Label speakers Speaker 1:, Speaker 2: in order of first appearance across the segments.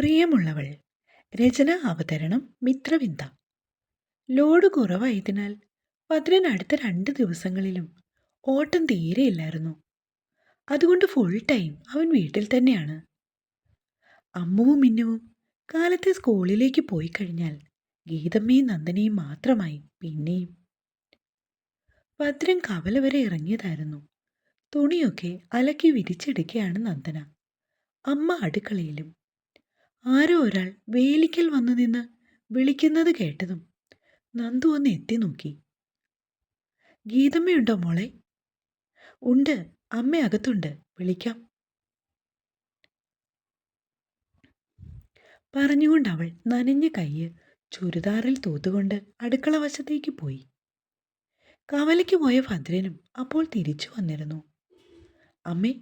Speaker 1: പ്രിയമുള്ളവൾ രചന അവതരണം മിത്രവിന്ദ. ലോഡ് കുറവായതിനാൽ ഭദ്രൻ അടുത്ത രണ്ട് ദിവസങ്ങളിലും ഓട്ടം തീരെയില്ലായിരുന്നു അതുകൊണ്ട് ഫുൾ ടൈം അവൻ വീട്ടിൽ തന്നെയാണ്. അമ്മുവും മിന്നുവും കാലത്തെ സ്കൂളിലേക്ക് പോയി കഴിഞ്ഞാൽ ഗീതമ്മയും നന്ദനയും മാത്രമായി പിന്നെയും. ഭദ്രൻ കവല വരെ ഇറങ്ങിയതായിരുന്നു. തുണിയൊക്കെ അലക്കി വിരിച്ചെടുക്കുകയാണ് നന്ദന. അമ്മ അടുക്കളയിലും ആരോ ഒരാൾ വേലിക്കൽ വന്നു നിന്ന് വിളിക്കുന്നത് കേട്ടതും നന്ദു ഒന്ന് എത്തി നോക്കി. ഗീതമ്മയുണ്ടോ മോളെ? ഉണ്ട് അമ്മ അകത്തുണ്ട് വിളിക്കാം. പറഞ്ഞുകൊണ്ട് അവൾ നനഞ്ഞ കയ്യ് ചുരിദാറിൽ തൂത്തുകൊണ്ട് അടുക്കള വശത്തേക്ക് പോയി. കവലയ്ക്ക് പോയ ഭദ്രനും അപ്പോൾ തിരിച്ചു വന്നിരുന്നു. അമ്മേ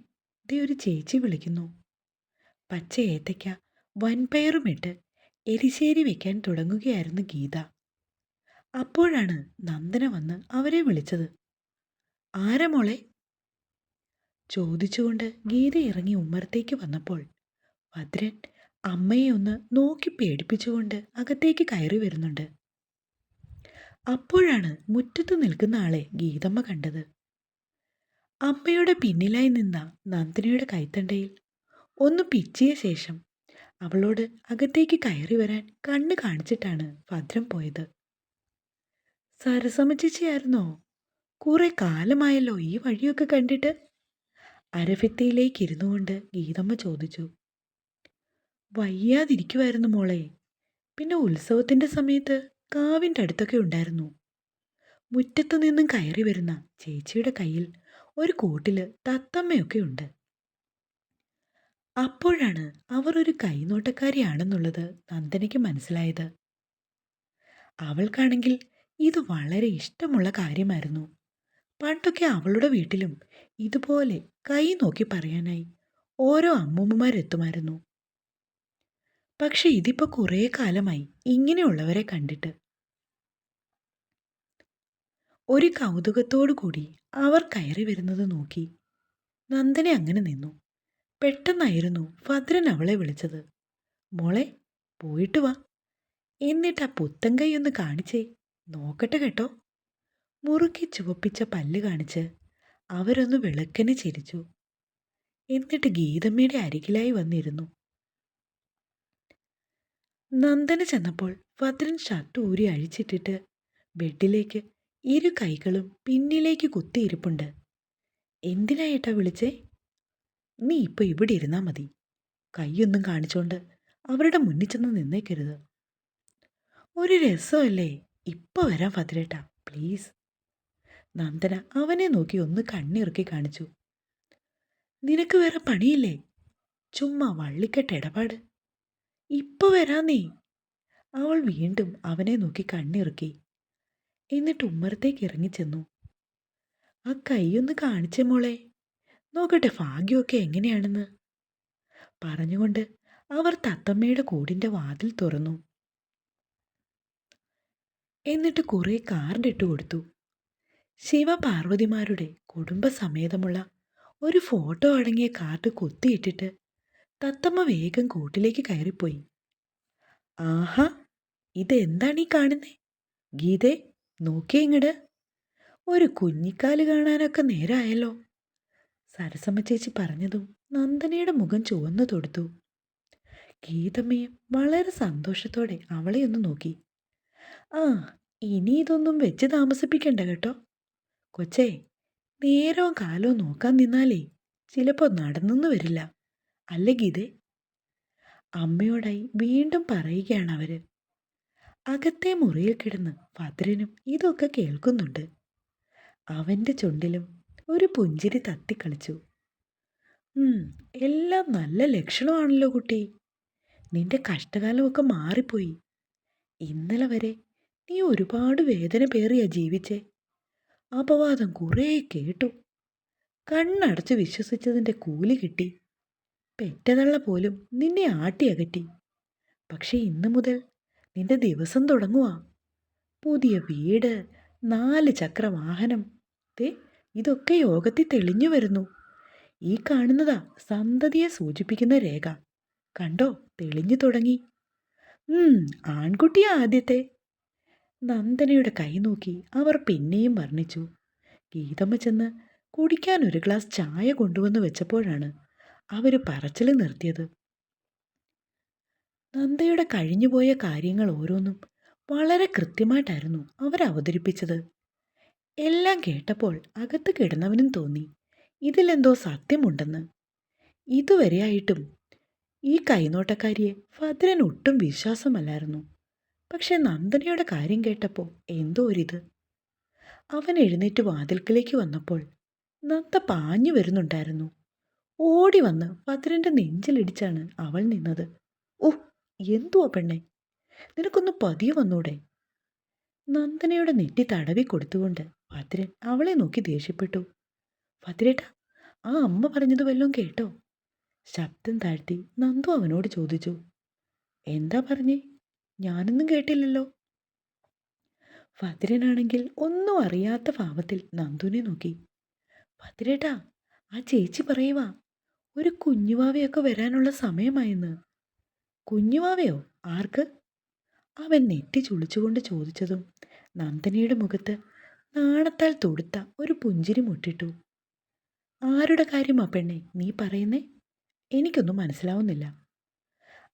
Speaker 1: ദേ ഒരു ചേച്ചി വിളിക്കുന്നു. പച്ച ഏത്തയ്ക്ക വൻപയറുമിട്ട് എലിശ്ശേരി വയ്ക്കാൻ തുടങ്ങുകയായിരുന്നു ഗീത. അപ്പോഴാണ് നന്ദന വന്ന് അവരെ വിളിച്ചത്. ആരാ മോളെ? ചോദിച്ചുകൊണ്ട് ഗീത ഇറങ്ങി ഉമ്മറത്തേക്ക് വന്നപ്പോൾ ഭദ്രൻ അമ്മയെ ഒന്ന് നോക്കി പേടിപ്പിച്ചുകൊണ്ട് അകത്തേക്ക് കയറി വരുന്നുണ്ട്. അപ്പോഴാണ് മുറ്റത്ത് നിൽക്കുന്ന ആളെ ഗീതമ്മ കണ്ടത്. അമ്മയുടെ പിന്നിലായി നിന്ന നന്ദിനിയുടെ കൈത്തണ്ടയിൽ ഒന്ന് പിച്ചിയ ശേഷം അവളോട് അകത്തേക്ക് കയറി വരാൻ കണ്ണ് കാണിച്ചിട്ടാണ് ഭദ്രം പോയത്. സരസമ്മ ചേച്ചിയായിരുന്നോ? കുറെ കാലമായല്ലോ ഈ വഴിയൊക്കെ കണ്ടിട്ട്. അരഭിത്തിയിലേക്ക് ഇരുന്നു കൊണ്ട് ഗീതമ്മ ചോദിച്ചു. വയ്യാതിരിക്കുമായിരുന്നു മോളെ. പിന്നെ ഉത്സവത്തിന്റെ സമയത്ത് കാവിന്റെ അടുത്തൊക്കെ ഉണ്ടായിരുന്നു. മുറ്റത്തു നിന്നും കയറി വരുന്ന ചേച്ചിയുടെ കയ്യിൽ ഒരു കൂട്ടിൽ തത്തമ്മയൊക്കെ ഉണ്ട്. അപ്പോഴാണ് അവർ ഒരു കൈനോട്ടക്കാരിയാണെന്നുള്ളത് നന്ദനയ്ക്ക് മനസ്സിലായത്. അവൾക്കാണെങ്കിൽ ഇത് വളരെ ഇഷ്ടമുള്ള കാര്യമായിരുന്നു. പണ്ടൊക്കെ അവളുടെ വീട്ടിലും ഇതുപോലെ കൈ നോക്കി പറയാനായി ഓരോ അമ്മൂമ്മമാരെത്തുമായിരുന്നു. പക്ഷെ ഇതിപ്പോൾ കുറേ കാലമായി ഇങ്ങനെയുള്ളവരെ കണ്ടിട്ട്. ഒരു കൗതുകത്തോടു കൂടി അവർ കയറി വരുന്നത് നോക്കി നന്ദനെ അങ്ങനെ നിന്നു. പെട്ടെന്നായിരുന്നു ഭദ്രൻ അവളെ വിളിച്ചത്. മോളെ പോയിട്ട് വാ. എന്നിട്ട് ആ പുത്തൻ കൈ ഒന്ന് കാണിച്ചേ. നോക്കട്ടെ കേട്ടോ. മുറുക്കി ചുവപ്പിച്ച പല്ല് കാണിച്ച് അവരൊന്ന് വിളക്കനെ ചിരിച്ചു. എന്നിട്ട് ഗീതമ്മയുടെ അരികിലായി വന്നിരുന്നു. നന്ദന ചെന്നപ്പോൾ ഭദ്രൻ ഷർട്ട് ഊരി അഴിച്ചിട്ടിട്ട് ബെഡിലേക്ക് ഇരു കൈകളും പിന്നിലേക്ക് കുത്തിയിരിപ്പുണ്ട്. എന്തിനായിട്ടാ വിളിച്ചേ? നീ ഇപ്പൊ ഇവിടെ ഇരുന്നാ മതി. കൈയൊന്നും കാണിച്ചോണ്ട് അവരുടെ മുന്നിൽ ചെന്ന് നിന്നേക്കരുത്. ഒരു രസമല്ലേ? ഇപ്പൊ വരാം ഭദ്രേട്ടാ പ്ലീസ്. നന്ദന അവനെ നോക്കി ഒന്ന് കണ്ണിറുക്കി കാണിച്ചു. നിനക്ക് വേറെ പണിയില്ലേ? ചുമ്മാ വള്ളിക്കെട്ട് ഇടപാട്. ഇപ്പൊ നീ. അവൾ വീണ്ടും അവനെ നോക്കി കണ്ണിറുക്കി. എന്നിട്ട് ഉമ്മറത്തേക്ക് ഇറങ്ങിച്ചെന്നു. ആ കൈയൊന്ന് കാണിച്ചേ മോളെ. നോക്കട്ടെ ഭാഗ്യമൊക്കെ എങ്ങനെയാണെന്ന്. പറഞ്ഞുകൊണ്ട് അവർ തത്തമ്മയുടെ കൂടിന്റെ വാതിൽ തുറന്നു. എന്നിട്ട് കുറേ കാർഡ് ഇട്ട് കൊടുത്തു. ശിവപാർവതിമാരുടെ കുടുംബസമേതമുള്ള ഒരു ഫോട്ടോ അടങ്ങിയ കാർഡ് കുത്തിയിട്ടിട്ട് തത്തമ്മ വേഗം കൂട്ടിലേക്ക് കയറിപ്പോയി. ആഹാ ഇതെന്താണ് ഈ കാണുന്നേ? ഗീതേ നോക്കിയേ ഇങ്ങട്. ഒരു കുഞ്ഞിക്കാൽ കാണാനൊക്കെ നേരായല്ലോ. സരസമ്മ ചേച്ചി പറഞ്ഞതും നന്ദനയുടെ മുഖം ചുവന്നു തൊടുത്തു. ഗീതമ്മയും വളരെ സന്തോഷത്തോടെ അവളെ ഒന്ന് നോക്കി. ആ ഇനി ഇതൊന്നും വെച്ച് താമസിപ്പിക്കണ്ട കേട്ടോ. കൊച്ചേ നേരോ കാലോ നോക്കാൻ നിന്നാലേ ചിലപ്പോൾ നടന്നെന്ന് വരില്ല. അല്ലേ ഗീതേ? അമ്മയോടായി വീണ്ടും പറയുകയാണ് അവർ. അകത്തെ മുറിയിൽ കിടന്ന് ഭദ്രനും ഇതൊക്കെ കേൾക്കുന്നുണ്ട്. അവന്റെ ചുണ്ടിലും ഒരു പുഞ്ചിരി തത്തിക്കളിച്ചു. എല്ലാം നല്ല ലക്ഷണമാണല്ലോ കുട്ടി. നിന്റെ കഷ്ടകാലമൊക്കെ മാറിപ്പോയി. ഇന്നലെ വരെ നീ ഒരുപാട് വേദന പേറിയാ ജീവിച്ചേ. അപവാദം കുറേ കേട്ടു. കണ്ണടച്ച് വിശ്വസിച്ചതിന്റെ കൂലി കിട്ടി. പെറ്റതള്ള പോലും നിന്നെ ആട്ടിയകറ്റി പക്ഷേ ഇന്ന് മുതൽ നിന്റെ ദിവസം തുടങ്ങുക പുതിയ വീട് നാല് ചക്ര വാഹനം. ഇതൊക്കെ യോഗത്തിൽ തെളിഞ്ഞു വരുന്നു. ഈ കാണുന്നതാ സന്തതിയെ സൂചിപ്പിക്കുന്ന രേഖ. കണ്ടോ? തെളിഞ്ഞു തുടങ്ങി. ആൺകുട്ടിയാ ആദ്യത്തെ. നന്ദനയുടെ കൈ നോക്കി അവർ പിന്നെയും വർണിച്ചു. ഗീതമ്മ ചെന്ന് കുടിക്കാൻ ഒരു ഗ്ലാസ് ചായ കൊണ്ടുവന്ന് വെച്ചപ്പോഴാണ് അവർ പറച്ചിൽ നിർത്തിയത്. നന്ദയുടെ കഴിഞ്ഞുപോയ കാര്യങ്ങൾ ഓരോന്നും വളരെ കൃത്യമായിട്ടായിരുന്നു അവർ അവതരിപ്പിച്ചത്. എല്ലാം കേട്ടപ്പോൾ അകത്ത് കിടന്നവനും തോന്നി. ഇതിലെന്തോ സത്യമുണ്ടെന്ന്. ഇതുവരെയായിട്ടും ഈ കൈനോട്ടക്കാരിയെ ഭദ്രൻ ഒട്ടും വിശ്വാസമല്ലായിരുന്നു. പക്ഷെ നന്ദനയുടെ കാര്യം കേട്ടപ്പോൾ എന്തോ ഒരിത്. അവൻ എഴുന്നേറ്റ് വാതിൽക്കലേക്ക് വന്നപ്പോൾ നന്ദ പാഞ്ഞു വരുന്നുണ്ടായിരുന്നു. ഓടി വന്ന് ഭദ്രന്റെ നെഞ്ചിലിടിച്ചാണ് അവൾ നിന്നത്. ഓ എന്തുവാ പെണ്ണെ? നിനക്കൊന്ന് പതിയെ വന്നൂടെ? നന്ദനയുടെ നെറ്റി തടവി കൊടുത്തുകൊണ്ട് ഭദ്രൻ അവളെ നോക്കി ദേഷ്യപ്പെട്ടു. ഭദ്രേട്ട ആ അമ്മ പറഞ്ഞത് വല്ലതും കേട്ടോ? ശബ്ദം താഴ്ത്തി നന്ദു അവനോട് ചോദിച്ചു. എന്താ പറഞ്ഞേ? ഞാനൊന്നും കേട്ടില്ലല്ലോ. ഭദ്രനാണെങ്കിൽ ഒന്നും അറിയാത്ത ഭാവത്തിൽ നന്ദുവിനെ നോക്കി. ഭദ്രേട്ടാ ആ ചേച്ചി പറയുവാ ഒരു കുഞ്ഞുവാവയൊക്കെ വരാനുള്ള സമയമായെന്ന്. കുഞ്ഞുവാവയോ? ആർക്ക്? അവൻ നെറ്റി ചുളിച്ചുകൊണ്ട് ചോദിച്ചതും നന്ദനയുടെ മുഖത്ത് നാണത്താൽ തൊടുത്ത ഒരു പുഞ്ചിരി മുട്ടിട്ടു. ആരുടെ കാര്യമാ പെണ്ണെ നീ പറയുന്നേ? എനിക്കൊന്നും മനസ്സിലാവുന്നില്ല.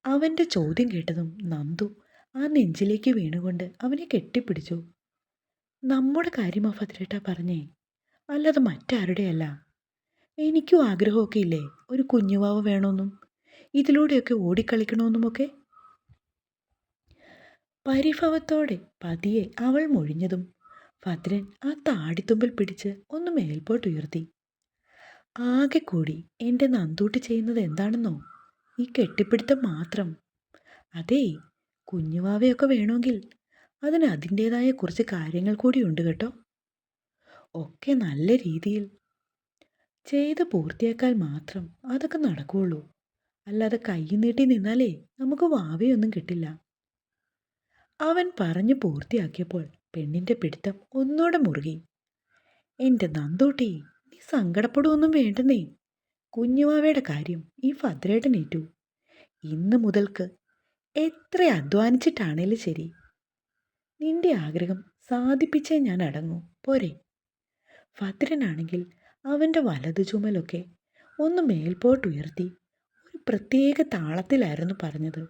Speaker 1: അവന്റെ ചോദ്യം കേട്ടതും നന്ദു ആ നെഞ്ചിലേക്ക് വീണുകൊണ്ട് അവനെ കെട്ടിപ്പിടിച്ചു. നമ്മുടെ കാര്യമാ ഭദ്രേട്ട പറഞ്ഞേ അല്ലാതെ മറ്റാരുടെയല്ല. എനിക്കും ആഗ്രഹമൊക്കെ ഇല്ലേ ഒരു കുഞ്ഞുവാവ് വേണമെന്നും ഇതിലൂടെയൊക്കെ ഓടിക്കളിക്കണമെന്നുമൊക്കെ പരിഭവത്തോടെ പതിയെ അവൾ മൊഴിഞ്ഞതും ഭദ്രൻ ആ താടിത്തുമ്പിൽ പിടിച്ച് ഒന്ന് മേൽപോട്ടുയർത്തി ആകെ കൂടി എന്റെ നന്തൂട്ടി ചെയ്യുന്നത് എന്താണെന്നോ? ഈ കെട്ടിപ്പിടുത്തം മാത്രം. അതേ കുഞ്ഞുവാവയൊക്കെ വേണമെങ്കിൽ അതിന് അതിന്റേതായ കുറച്ച് കാര്യങ്ങൾ കൂടി ഉണ്ട് കേട്ടോ. ഒക്കെ നല്ല രീതിയിൽ. ചെയ്ത് പൂർത്തിയാക്കാൻ മാത്രം അതൊക്കെ നടക്കുകയുള്ളൂ അല്ലാതെ കൈ നീട്ടി നിന്നാലേ നമുക്ക് വാവയൊന്നും കിട്ടില്ല. അവൻ പറഞ്ഞു പൂർത്തിയാക്കിയപ്പോൾ പെണ്ണിന്റെ പിടുത്തം ഒന്നോടെ മുറുകി. എന്റെ നന്തൂട്ടി നീ സങ്കടപ്പെടുവൊന്നും വേണ്ടെന്നേ. കുഞ്ഞുവാവയുടെ കാര്യം ഈ ഭദ്രേട്ടനേറ്റു ഇന്ന് മുതൽക്ക് എത്ര അധ്വാനിച്ചിട്ടാണേലും ശരി. നിന്റെ ആഗ്രഹം സാധിപ്പിച്ചേ ഞാൻ അടങ്ങൂ. പോരെ. ഭദ്രനാണെങ്കിൽ അവന്റെ വലതു ചുമലൊക്കെ ഒന്ന് മേൽപോട്ടുയർത്തി ഒരു പ്രത്യേക താളത്തിലായിരുന്നു പറഞ്ഞത്.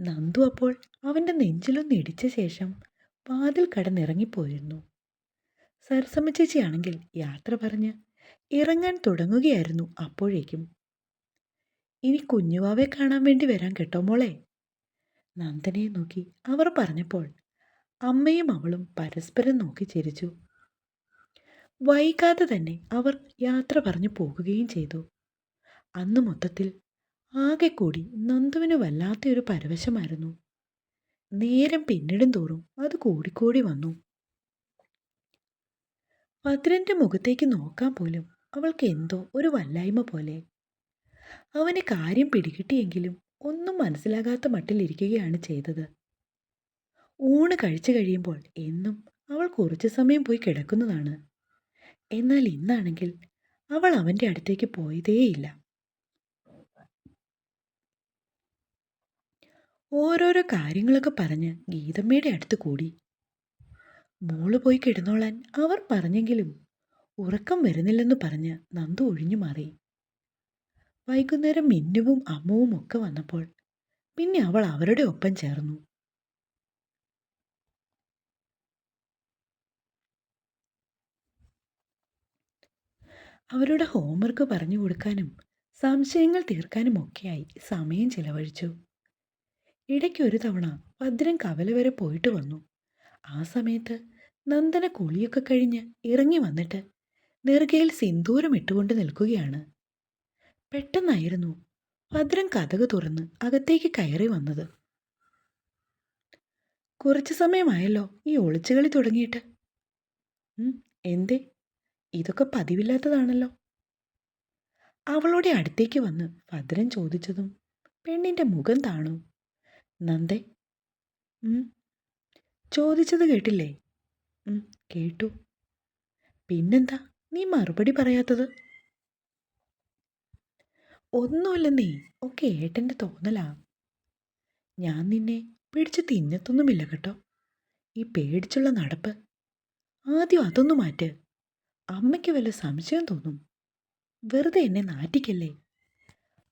Speaker 1: നന്ദു അപ്പോൾ അവന്റെ നെഞ്ചിലൊന്ന് ഇടിച്ച ശേഷം വാതിൽ കടന്നിറങ്ങിപ്പോയിരുന്നു. സരസമ്മ ചേച്ചിയാണെങ്കിൽ യാത്ര പറഞ്ഞ് ഇറങ്ങാൻ തുടങ്ങുകയായിരുന്നു അപ്പോഴേക്കും. ഇനി കുഞ്ഞുവാവെ കാണാൻ വേണ്ടി വരാൻ കേട്ടോ മോളെ? നന്ദനെ നോക്കി അവർ പറഞ്ഞപ്പോൾ അമ്മയും അവളും പരസ്പരം നോക്കി ചിരിച്ചു. വൈകാതെ തന്നെ അവർ യാത്ര പറഞ്ഞു പോകുകയും ചെയ്തു. അന്ന് മൊത്തത്തിൽ ആകെ കൂടി നന്ദുവിന് വല്ലാത്തൊരു പരവശമായിരുന്നു. നേരം പിന്നിടും തോറും അത് കൂടിക്കൂടി വന്നു. ഭദ്രന്റെ മുഖത്തേക്ക് നോക്കാൻ പോലും അവൾക്ക് എന്തോ ഒരു വല്ലായ്മ പോലെ. അവന് കാര്യം പിടികിട്ടിയെങ്കിലും ഒന്നും മനസ്സിലാകാത്ത മട്ടിലിരിക്കുകയാണ് ചെയ്തത്. ഊണ് കഴിച്ചു കഴിയുമ്പോൾ എന്നും അവൾ കുറച്ചു സമയം പോയി കിടക്കുന്നതാണ്. എന്നാൽ ഇന്നാണെങ്കിൽ അവൾ അവന്റെ അടുത്തേക്ക് പോയതേയില്ല. ഓരോരോ കാര്യങ്ങളൊക്കെ പറഞ്ഞ് ഗീതമ്മയുടെ അടുത്ത് കൂടി. മോൾ പോയി കിടന്നോളാൻ അവർ പറഞ്ഞെങ്കിലും ഉറക്കം വരുന്നില്ലെന്ന് പറഞ്ഞ് നന്ദു ഒഴിഞ്ഞു മാറി. വൈകുന്നേരം മിന്നുവും അമ്മുവും ഒക്കെ വന്നപ്പോൾ പിന്നെ അവൾ അവരുടെ ഒപ്പം ചേർന്നു. അവരുടെ ഹോംവർക്ക് പറഞ്ഞു കൊടുക്കാനും സംശയങ്ങൾ തീർക്കാനും ഒക്കെയായി സമയം ചിലവഴിച്ചു. ഇടയ്ക്ക് ഒരു തവണ ഭദ്രൻ കവല വരെ പോയിട്ട് വന്നു. ആ സമയത്ത് നന്ദന കുളിയൊക്കെ കഴിഞ്ഞ് ഇറങ്ങി വന്നിട്ട് നെറുകയിൽ സിന്ദൂരം ഇട്ടുകൊണ്ട് നിൽക്കുകയാണ്. പെട്ടെന്നായിരുന്നു ഭദ്രൻ കഥക തുറന്ന് അകത്തേക്ക് കയറി വന്നത്. കുറച്ചു സമയമായല്ലോ ഈ ഒളിച്ചുകളി തുടങ്ങിയിട്ട്. എന്തേ? ഇതൊക്കെ പതിവില്ലാത്തതാണല്ലോ. അവളുടെ അടുത്തേക്ക് വന്ന് ഭദ്രൻ ചോദിച്ചതും പെണ്ണിന്റെ മുഖം താണു. നന്ദേ. ചോദിച്ചത് കേട്ടില്ലേ? കേട്ടു. പിന്നെന്താ? നീ മറുപടി പറയാത്തത്? ഒന്നുമില്ലെന്നേ ഒക്കെ ഏട്ടന്റെ തോന്നലാ. ഞാൻ നിന്നെ പിടിച്ച് തിന്നത്തൊന്നുമില്ല കേട്ടോ. ഈ പേടിച്ചുള്ള നടപ്പ്. ആദ്യം അതൊന്നു മാറ്റ്. അമ്മയ്ക്ക് വല്ല സംശയം തോന്നും. വെറുതെ എന്നെ നാറ്റിക്കല്ലേ?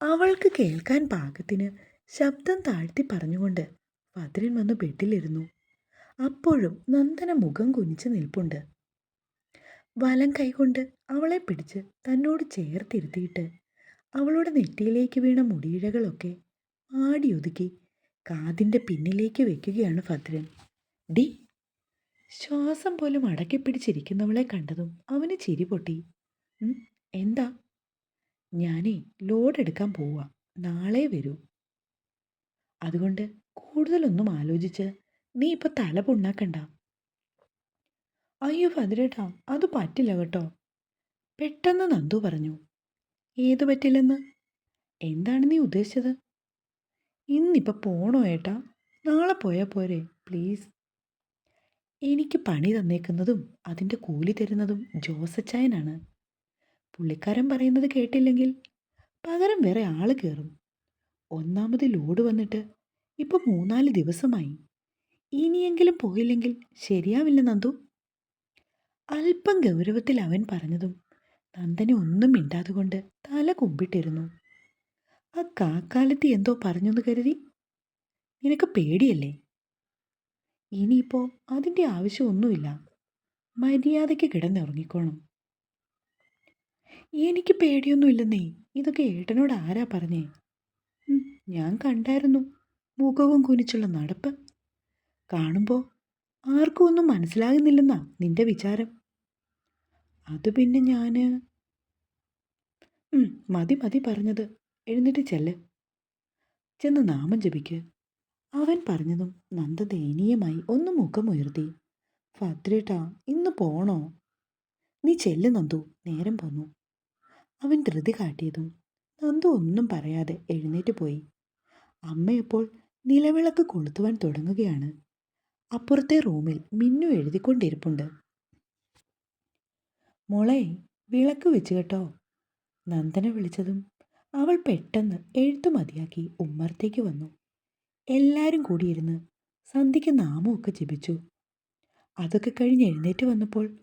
Speaker 1: അവൾക്ക് കേൾക്കാൻ പാകത്തിന് ശബ്ദം താഴ്ത്തി പറഞ്ഞുകൊണ്ട് ഭദ്രൻ വന്ന് ബെഡിലിരുന്നു. അപ്പോഴും നന്ദന മുഖം കുനിച്ച് നിൽപ്പുണ്ട്. വലം കൈകൊണ്ട് അവളെ പിടിച്ച് തന്നോട് ചേർത്തിരുത്തിയിട്ട് അവളുടെ നെറ്റിയിലേക്ക് വീണ മുടിയിഴകളൊക്കെ ആടിയൊതുക്കി കാതിന്റെ പിന്നിലേക്ക് വെക്കുകയാണ് ഭദ്രൻ ഡി ശ്വാസം പോലും അടക്കി പിടിച്ചിരിക്കുന്നവളെ കണ്ടതും അവന് ചിരി പൊട്ടി. എന്താ? ഞാനേ ലോഡ് എടുക്കാൻ പോവാ നാളെ വരൂ. അതുകൊണ്ട് കൂടുതലൊന്നും ആലോചിച്ച് നീ ഇപ്പൊ തല പുണ്ണാക്കണ്ട. അയ്യോ ഭദ്രേട്ടാ അത് പറ്റില്ല കേട്ടോ. പെട്ടെന്ന് നന്ദു പറഞ്ഞു. ഏത് പറ്റില്ലെന്ന്? എന്താണ് നീ ഉദ്ദേശിച്ചത്? ഇന്നിപ്പോൾ പോണോ ഏട്ടാ? നാളെ പോയാൽ പോരെ പ്ലീസ്. എനിക്ക് പണി തന്നേക്കുന്നതും അതിന്റെ കൂലി തരുന്നതും ജോസച്ചായനാണ് പുള്ളിക്കാരൻ പറയുന്നത് കേട്ടില്ലെങ്കിൽ പകരം വേറെ ആൾ കയറും ഒന്നാമത് ലോഡ് വന്നിട്ട് ഇപ്പൊ മൂന്നാൽ ദിവസമായി. ഇനിയെങ്കിലും പോയില്ലെങ്കിൽ ശരിയാവില്ല നന്ദു. അല്പം ഗൗരവത്തിൽ അവൻ പറഞ്ഞതും നന്ദനെ ഒന്നും മിണ്ടാതെ കൊണ്ട് തല കുമ്പിട്ടിരുന്നു. ആ കാക്കാലത്ത് എന്തോ പറഞ്ഞെന്ന് കരുതി? നിനക്ക് പേടിയല്ലേ? ഇനിയിപ്പോ അതിന്റെ ആവശ്യമൊന്നുമില്ല മര്യാദയ്ക്ക് കിടന്നുറങ്ങിക്കോണം. എനിക്ക് പേടിയൊന്നുമില്ലെന്നേ. ഇതൊക്കെ ഏട്ടനോട് ആരാ പറഞ്ഞേ? ഞാൻ കണ്ടായിരുന്നു മുഖവും കുനിച്ചുള്ള നടപ്പ്. കാണുമ്പോൾ ആർക്കും ഒന്നും മനസ്സിലാകുന്നില്ലെന്നാ നിന്റെ വിചാരം. അത് പിന്നെ ഞാൻ മതി മതി പറഞ്ഞത്. എഴുന്നേറ്റ് ചെല്ല്. ചെന്ന് നാമം ജപിക്ക്. അവൻ പറഞ്ഞതും നന്ദ ദയനീയമായി ഒന്ന് മുഖമുയർത്തി. ഭദ്രേട്ടാ ഇന്ന് പോണോ? നീ ചെല്ല് നന്ദു നേരം പോന്നു. അവൻ ധൃതി കാട്ടിയതും നന്ദു ഒന്നും പറയാതെ എഴുന്നേറ്റ് പോയി. അമ്മയപ്പോൾ നിലവിളക്ക് കൊളുത്തുവാൻ തുടങ്ങുകയാണ്. അപ്പുറത്തെ റൂമിൽ മിന്നു എഴുതിക്കൊണ്ടിരിപ്പുണ്ട്. മോളെ വിളക്ക് വെച്ച് കേട്ടോ. നന്ദന വിളിച്ചതും അവൾ പെട്ടെന്ന് എഴുത്തു മതിയാക്കി ഉമ്മറത്തേക്ക് വന്നു. എല്ലാവരും കൂടിയിരുന്ന് സന്ധ്യയ്ക്ക് നാമമൊക്കെ ജപിച്ചു. അതൊക്കെ കഴിഞ്ഞ് എഴുന്നേറ്റ് വന്നപ്പോൾ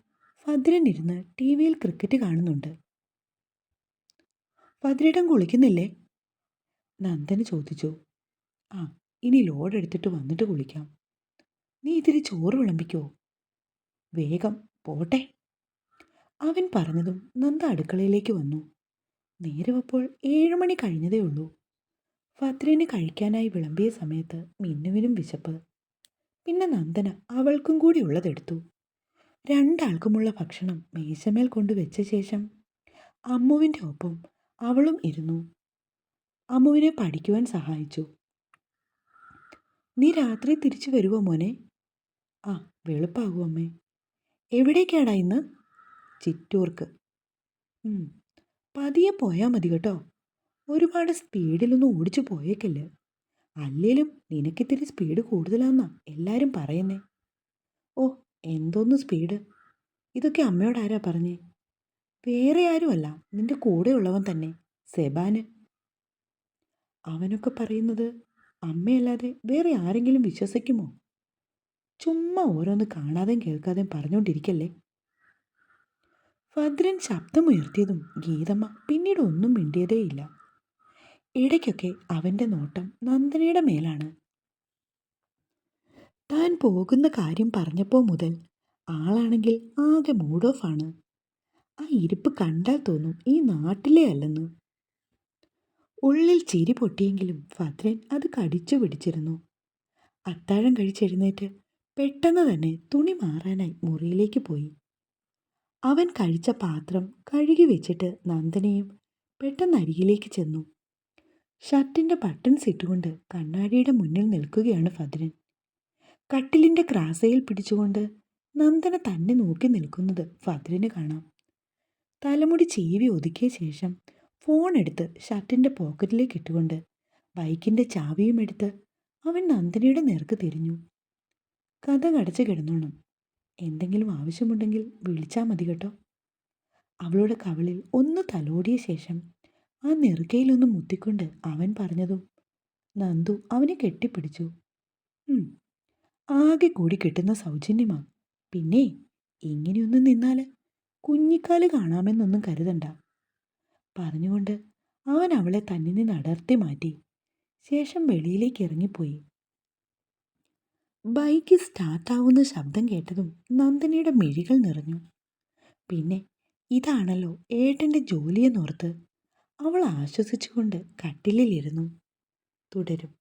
Speaker 1: ഭദ്രൻ ഇരുന്ന് ടി വിയിൽ ക്രിക്കറ്റ് കാണുന്നുണ്ട്. ഭദ്രേട്ടൻ കുളിക്കുന്നില്ലേ? നന്ദന് ചോദിച്ചു. ആ ഇനി ലോഡ് എടുത്തിട്ട് വന്നിട്ട് കുളിക്കാം. നീ ഇതിരി ചോറ് വിളമ്പിക്കോ. വേഗം പോട്ടെ. അവൻ പറഞ്ഞതും നന്ദ അടുക്കളയിലേക്ക് വന്നു. നേരമപ്പോൾ ഏഴുമണി കഴിഞ്ഞതേ ഉള്ളൂ. ഭദ്രന് കഴിക്കാനായി വിളമ്പിയ സമയത്ത് മിന്നുവിനും വിശപ്പ്. പിന്നെ നന്ദന അവൾക്കും കൂടി ഉള്ളതെടുത്തു. രണ്ടാൾക്കുമുള്ള ഭക്ഷണം മേശമേൽ കൊണ്ടുവച്ച ശേഷം അമ്മുവിന്റെ ഒപ്പം അവളും ഇരുന്നു. അമ്മുവിനെ പഠിക്കുവാൻ സഹായിച്ചു. നീ രാത്രി തിരിച്ചു വരുമോ മോനെ? ആ വെളുപ്പാകും അമ്മേ. എവിടേക്കാടാ ഇന്ന്? ചിറ്റൂർക്ക്. പതിയെ പോയാൽ മതി കേട്ടോ. ഒരുപാട് സ്പീഡിലൊന്നും ഓടിച്ചു പോയേക്കല്ലേ. അല്ലേലും നിനക്കിത്തിരി സ്പീഡ് കൂടുതലാന്നാ എല്ലാവരും പറയുന്നേ. ഓ എന്തോന്ന് സ്പീഡ്? ഇതൊക്കെ അമ്മയോട് ആരാ പറഞ്ഞേ? വേറെ ആരുമല്ല. നിന്റെ കൂടെയുള്ളവൻ തന്നെ. സെബാന്. അവനൊക്കെ പറയുന്നത് അമ്മയല്ലാതെ വേറെ ആരെങ്കിലും വിശ്വസിക്കുമോ? ചുമ്മാ ഓരോന്ന് കാണാതെയും കേൾക്കാതെയും പറഞ്ഞുകൊണ്ടിരിക്കല്ലേ? ഭദ്രൻ ശബ്ദമുയർത്തിയതും ഗീതമ്മ പിന്നീട് ഒന്നും മിണ്ടിയതേയില്ല ഇടയ്ക്കൊക്കെ അവന്റെ നോട്ടം നന്ദനയുടെ മേലാണ്. താൻ പോകുന്ന കാര്യം പറഞ്ഞപ്പോൾ മുതൽ ആളാണെങ്കിൽ ആകെ മൂഡ് ഓഫ് ആണ്. ആ ഇരിപ്പ് കണ്ടാൽ തോന്നും ഈ നാട്ടിലേ അല്ലെന്ന്. ഉള്ളിൽ ചിരി പൊട്ടിയെങ്കിലും ഭദ്രൻ അത് കടിച്ചു പിടിച്ചിരുന്നു. അത്താഴം കഴിച്ചെഴുന്നേറ്റ് പെട്ടെന്ന് തന്നെ തുണി മാറാനായി മുറിയിലേക്ക് പോയി. അവൻ കഴിച്ച പാത്രം കഴുകി വെച്ചിട്ട് നന്ദനയും പെട്ടെന്ന് അരികിലേക്ക് ചെന്നു. ഷർട്ടിന്റെ ബട്ടൺസ് ഇട്ടുകൊണ്ട് കണ്ണാടിയുടെ മുന്നിൽ നിൽക്കുകയാണ് ഭദ്രൻ. കട്ടിലിന്റെ ക്രാസയിൽ പിടിച്ചുകൊണ്ട് നന്ദന തന്നെ നോക്കി നിൽക്കുന്നത് ഭദ്രന് കാണാം. തലമുടി ചീവി ഒതുക്കിയ ശേഷം ഫോൺ എടുത്ത് ഷർട്ടിന്റെ പോക്കറ്റിലേക്ക് ഇട്ടുകൊണ്ട് ബൈക്കിന്റെ ചാവിയും എടുത്ത് അവൻ നന്ദനയുടെ നേർക്ക് തിരിഞ്ഞു. കഥ കടച്ച് കിടന്നോണം. എന്തെങ്കിലും ആവശ്യമുണ്ടെങ്കിൽ വിളിച്ചാൽ മതി കേട്ടോ. അവളുടെ കവളിൽ ഒന്ന് തലോടിയ ശേഷം ആ നെറുക്കയിലൊന്ന് മുത്തിക്കൊണ്ട് അവൻ പറഞ്ഞതും നന്ദു അവനെ കെട്ടിപ്പിടിച്ചു. ആകെ കൂടി കിട്ടുന്ന സൗജന്യമാ. പിന്നെ ഇങ്ങനെയൊന്നും നിന്നാൽ കുഞ്ഞിക്കാൽ കാണാമെന്നൊന്നും കരുതണ്ട. പറഞ്ഞുകൊണ്ട് അവൻ അവളെ തന്നിൽ നിന്ന് അടർത്തി മാറ്റി. ശേഷം വെളിയിലേക്ക് ഇറങ്ങിപ്പോയി. ബൈക്ക് സ്റ്റാർട്ടാവുന്ന ശബ്ദം കേട്ടതും നന്ദനയുടെ മിഴികൾ നിറഞ്ഞു. പിന്നെ ഇതാണല്ലോ ഏട്ടന്റെ ജോലിയെന്നോർത്ത് അവൾ ആശ്വസിച്ചുകൊണ്ട് കട്ടിലിലിരുന്നു. തുടരും.